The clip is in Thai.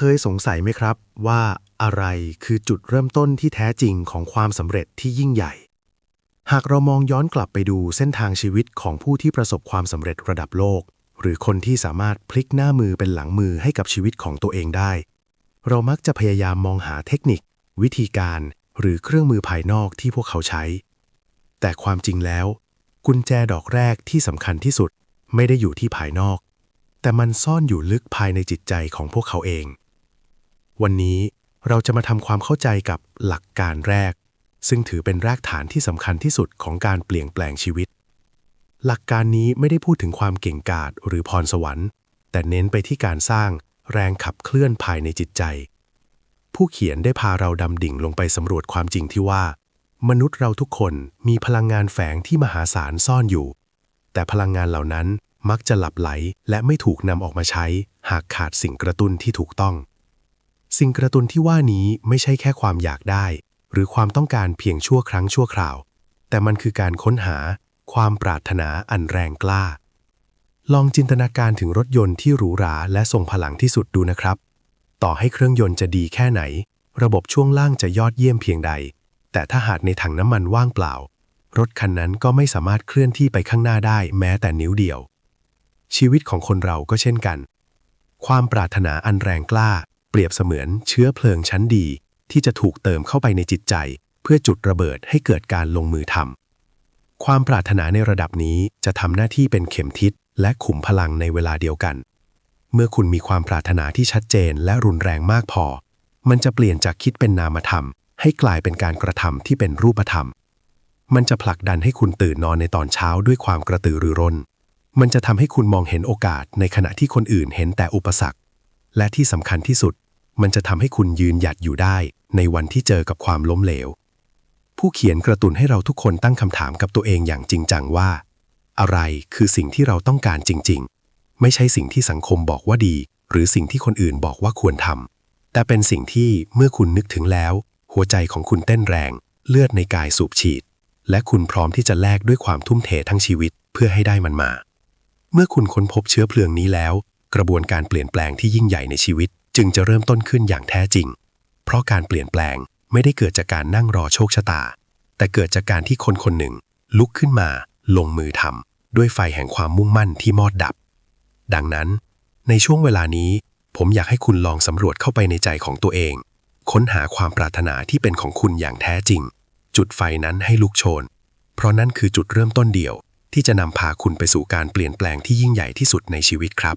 เคยสงสัยไหมครับ ว่าอะไรคือจุดเริ่มต้นที่แท้จริงของความสำเร็จที่ยิ่งใหญ่ หากเรามองย้อนกลับไปดูเส้นทางชีวิตของผู้ที่ประสบความสำเร็จระดับโลก หรือคนที่สามารถพลิกหน้ามือเป็นหลังมือให้กับชีวิตของตัวเองได้ เรามักจะพยายามมองหาเทคนิค วิธีการ หรือเครื่องมือภายนอกที่พวกเขาใช้ แต่ความจริงแล้ว กุญแจดอกแรกที่สำคัญที่สุดไม่ได้อยู่ที่ภายนอก แต่มันซ่อนอยู่ลึกภายในจิตใจของพวกเขาเอง วันนี้เราจะมาทำความเข้าใจกับหลักการแรก ซึ่งถือเป็นรากฐานที่สำคัญที่สุดของการเปลี่ยนแปลงชีวิต หลักการนี้ไม่ได้พูดถึงความเก่งกาจหรือพรสวรรค์ แต่เน้นไปที่การสร้างแรงขับเคลื่อนภายในจิตใจ ผู้เขียนได้พาเราดำดิ่งลงไปสำรวจความจริงที่ว่า มนุษย์เราทุกคนมีพลังงานแฝงที่มหาศาลซ่อนอยู่ แต่พลังงานเหล่านั้นมักจะหลับไหลและไม่ถูกนำออกมาใช้ หากขาดสิ่งกระตุ้นที่ถูกต้อง สิ่งกระตุ้นที่ว่านี้ไม่ใช่แค่ความอยากได้ หรือความต้องการเพียงชั่วครั้งชั่วคราว แต่มันคือการค้นหา ความปรารถนาอันแรงกล้า ลองจินตนาการถึงรถยนต์ที่หรูหราและทรงพลังที่สุดดูนะครับ ต่อให้เครื่องยนต์จะดีแค่ไหน ระบบช่วงล่างจะยอดเยี่ยมเพียงใด แต่ถ้าหากในถังน้ำมันว่างเปล่า รถคันนั้นก็ไม่สามารถเคลื่อนที่ไปข้างหน้าได้แม้แต่นิ้วเดียว ชีวิตของคนเราก็เช่นกัน ความปรารถนาอันแรงกล้า รียบเสมือนเชื้อเพลิงชั้นดี ที่จะถูกเติมเข้าไปในจิตใจ เพื่อจุดระเบิดให้เกิดการลงมือทำความปรารถนาในระดับนี้จะทำหน้าที่เป็นเข็มทิศและขุมพลังในเวลาเดียวกัน เมื่อคุณมีความปรารถนาที่ชัดเจนและรุนแรงมากพอ มันจะเปลี่ยนจากคิดเป็นนามธรรม ให้กลายเป็นการกระทำที่เป็นรูปธรรม มันจะผลักดันให้คุณตื่นนอนในตอนเช้าด้วยความกระตือรือร้น มันจะทำให้คุณมองเห็นโอกาสในขณะที่คนอื่นเห็นแต่อุปสรรค และที่สำคัญที่สุด มันจะทำให้คุณยืนหยัดอยู่ได้ในวันที่เจอกับความล้มเหลว ผู้เขียนกระตุนให้เราทุกคนตั้งคำถามกับตัวเองอย่างจริงจังว่า อะไรคือสิ่งที่เราต้องการจริง ๆ ไม่ใช่สิ่งที่สังคมบอกว่าดี หรือสิ่งที่คนอื่นบอกว่าควรทำแต่เป็นสิ่งที่เมื่อคุณนึกถึงแล้ว หัวใจของคุณเต้นแรง เลือดในกายสูบฉีด และคุณพร้อมที่จะแลกด้วยความทุ่มเททั้งชีวิตเพื่อให้ได้มันมา เมื่อคุณค้นพบเชื้อเพลิงนี้แล้ว กระบวนการเปลี่ยนแปลงที่ยิ่งใหญ่ในชีวิต จึงจะเริ่มต้นขึ้นอย่างแท้จริง เพราะการเปลี่ยนแปลงไม่ได้เกิดจากการนั่งรอโชคชะตา แต่เกิดจากการที่คนคนหนึ่ง ลุกขึ้นมาลงมือทำด้วยไฟแห่งความมุ่งมั่นที่มอดดับ ดังนั้น ในช่วงเวลานี้ ผมอยากให้คุณลองสำรวจเข้าไปในใจของตัวเอง ค้นหาความปรารถนาที่เป็นของคุณอย่างแท้จริง จุดไฟนั้นให้ลุกโชน เพราะนั่นคือจุดเริ่มต้นเดียว ที่จะนำพาคุณไปสู่การเปลี่ยนแปลงที่ยิ่งใหญ่ที่สุดในชีวิตครับ